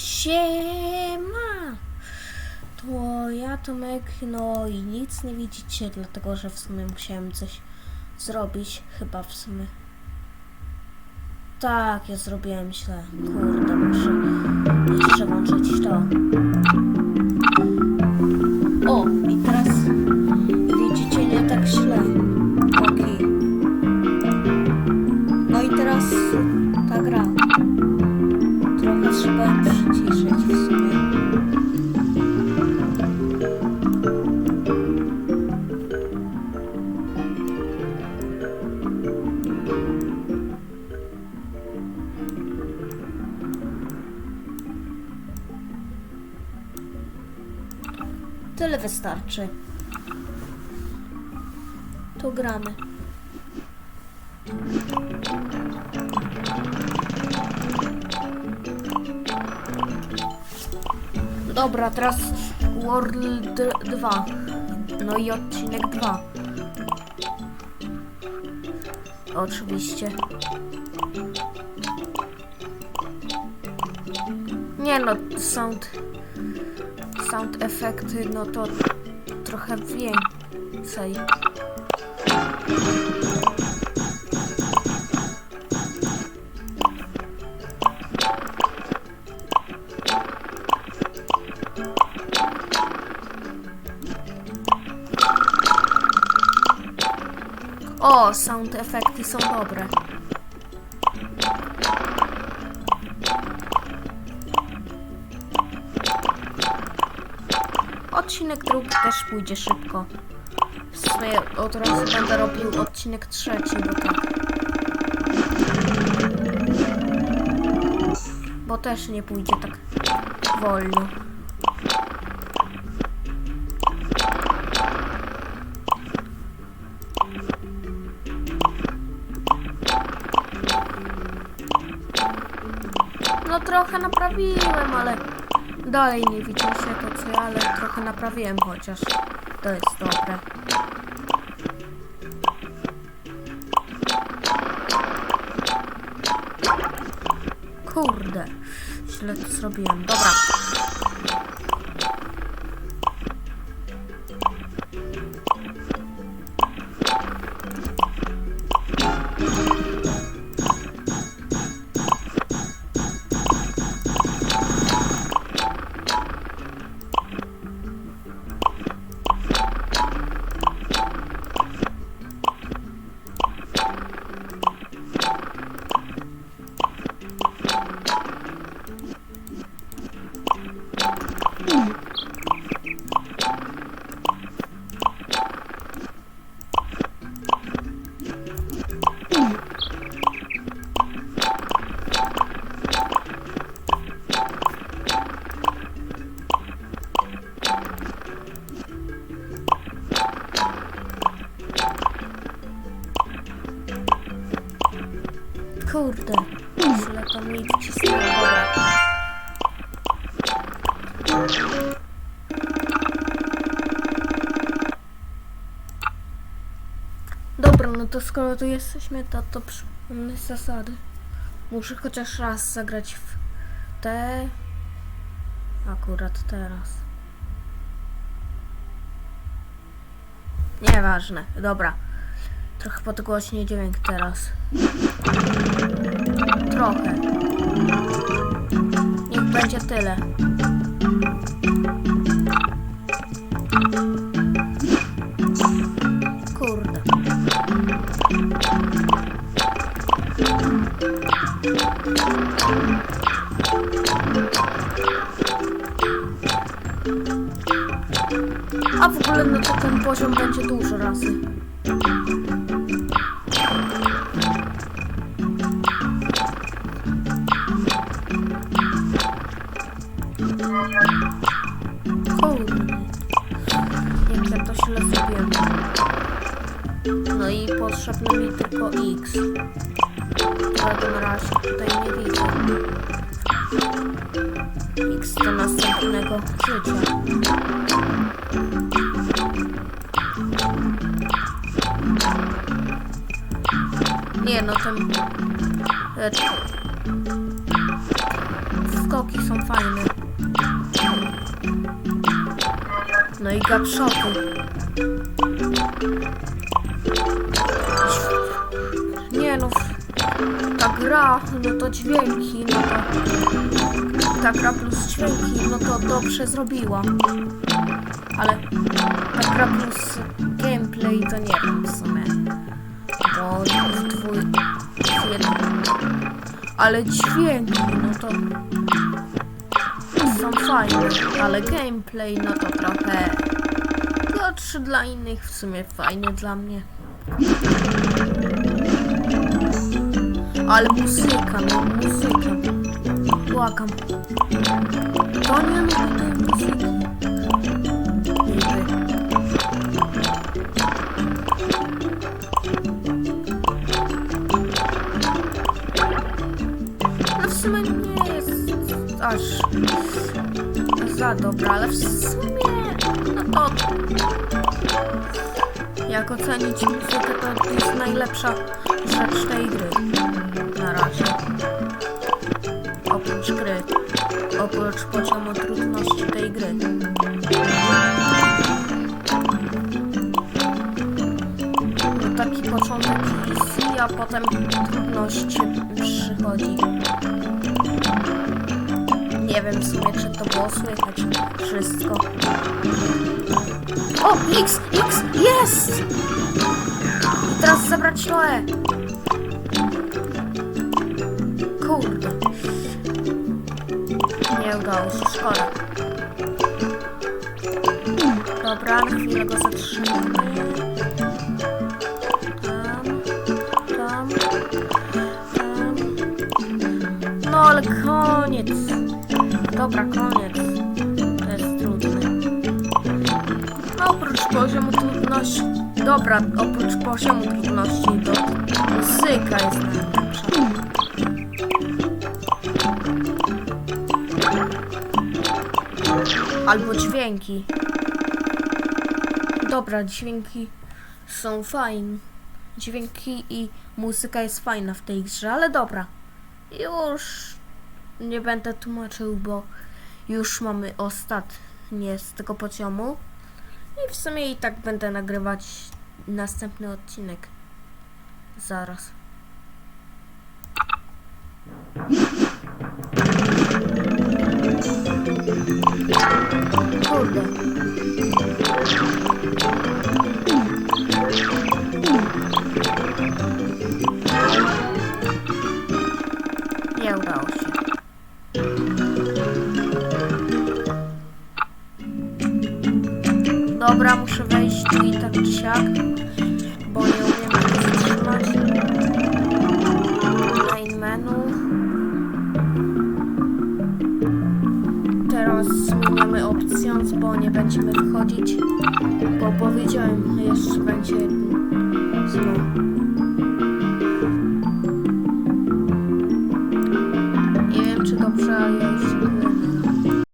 Siema! To ja Tomek, no i nic nie widzicie, dlatego że w sumie musiałem coś zrobić, chyba w sumie. Tak, ja zrobiłem źle. Kurde, muszę jeszcze włączyć to. Tyle wystarczy. To gramy. Dobra, teraz World 2. No i odcinek 2. Oczywiście. Nie no, sound sound efekty, no to trochę więcej. O, sound efekty są dobre. Odcinek drugi też pójdzie szybko. W sumie od razu będę robił odcinek trzeci, bo tak. Bo też nie pójdzie tak wolno. No trochę naprawiłem, ale dalej nie widzę się to co ja, ale trochę naprawiłem chociaż. To jest dobre. Kurde, źle to zrobiłem. Dobra. Źle to mi. Dobra. Dobra, no to skoro tu jesteśmy, to to przypomnę zasady. Muszę chociaż raz zagrać w te... Akurat teraz. Nieważne, dobra. Trochę podgłośnie dźwięk teraz. Trochę. Niech będzie tyle. Kurde. A w ogóle no to ten poziom będzie dużo razy. Kurde. Jak ja to źle zrobiłem. No i potrzebny mi tylko X. Którego na razie tutaj nie widzę. X do następnego życia. Nie no, ten... e, skoki są fajne. No i gapszoty. Nie no, ta gra, no to dźwięki, no to... Ta gra plus dźwięki, no to dobrze zrobiła. Ale ta gra plus gameplay to nie wiem w sumie. Bo w w. Ale dźwięki, no to... Są fajne, ale gameplay, no to trochę... Gorszy dla innych, w sumie fajny dla mnie. Ale muzyka, no muzyka. Błagam. To nie lubię tej. Dobra, ale w sumie no to jak ocenić muzykę to jest najlepsza rzecz tej gry na razie. Oprócz gry. Oprócz poziomu trudności tej gry. Taki początek easy, a potem trudność przychodzi. Nie wiem w sumie, czy to było słychać wszystko. O, X, X, jest! Teraz zabrać to E. Kurde. Nie udało się, szkoda. Dobra, chwilę go zatrzymamy. Tam, tam, tam. No ale koniec. Dobra, koniec. To jest trudne. No, oprócz poziomu trudności. Dobra, oprócz poziomu trudności to muzyka jest najlepsza. Albo dźwięki. Dobra, dźwięki są fajne. Dźwięki i muzyka jest fajna w tej grze, ale dobra. Już nie będę tłumaczył, bo już mamy ostatnie z tego poziomu. I w sumie i tak będę nagrywać następny odcinek. Zaraz. Kurde. Dobra, muszę wejść tu i tak siak, bo nie umiem tego zatrzymać. Main menu. Teraz zmieniamy opcjons, bo nie będziemy wychodzić, bo powiedziałem, jeszcze będzie znowu.